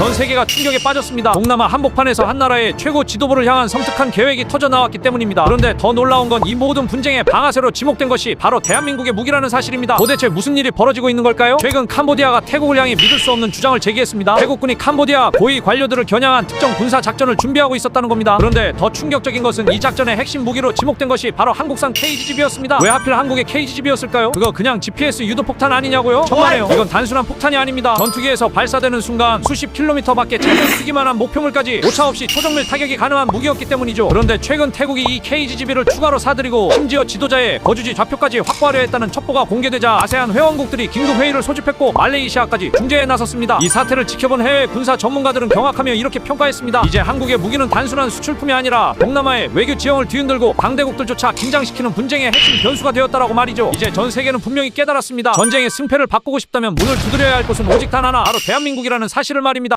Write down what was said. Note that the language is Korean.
전 세계가 충격에 빠졌습니다. 동남아 한복판에서 한 나라의 최고 지도부를 향한 섬뜩한 계획이 터져 나왔기 때문입니다. 그런데 더 놀라운 건 이 모든 분쟁의 방아쇠로 지목된 것이 바로 대한민국의 무기라는 사실입니다. 도대체 무슨 일이 벌어지고 있는 걸까요? 최근 캄보디아가 태국을 향해 믿을 수 없는 주장을 제기했습니다. 태국군이 캄보디아 고위 관료들을 겨냥한 특정 군사 작전을 준비하고 있었다는 겁니다. 그런데 더 충격적인 것은 이 작전의 핵심 무기로 지목된 것이 바로 한국산 KGGB였습니다. 왜 하필 한국의 KGGB였을까요? 그거 그냥 GPS 유도 폭탄 아니냐고요? 정말요? 이건 단순한 폭탄이 아닙니다. 전투기에서 발사되는 순간 수십 킬로 미터 밖에 차를 쓰기만 한 목표물까지 오차 없이 초정밀 타격이 가능한 무기였기 때문이죠. 그런데 최근 태국이 이 KGGB를 추가로 사들이고 심지어 지도자의 거주지 좌표까지 확보하려 했다는 첩보가 공개되자 아세안 회원국들이 긴급 회의를 소집했고 말레이시아까지 중재에 나섰습니다. 이 사태를 지켜본 해외 군사 전문가들은 경악하며 이렇게 평가했습니다. 이제 한국의 무기는 단순한 수출품이 아니라 동남아의 외교 지형을 뒤흔들고 강대국들조차 긴장시키는 분쟁의 핵심 변수가 되었다라고 말이죠. 이제 전 세계는 분명히 깨달았습니다. 전쟁의 승패를 바꾸고 싶다면 문을 두드려야 할 곳은 오직 단 하나, 바로 대한민국이라는 사실을 말입니다.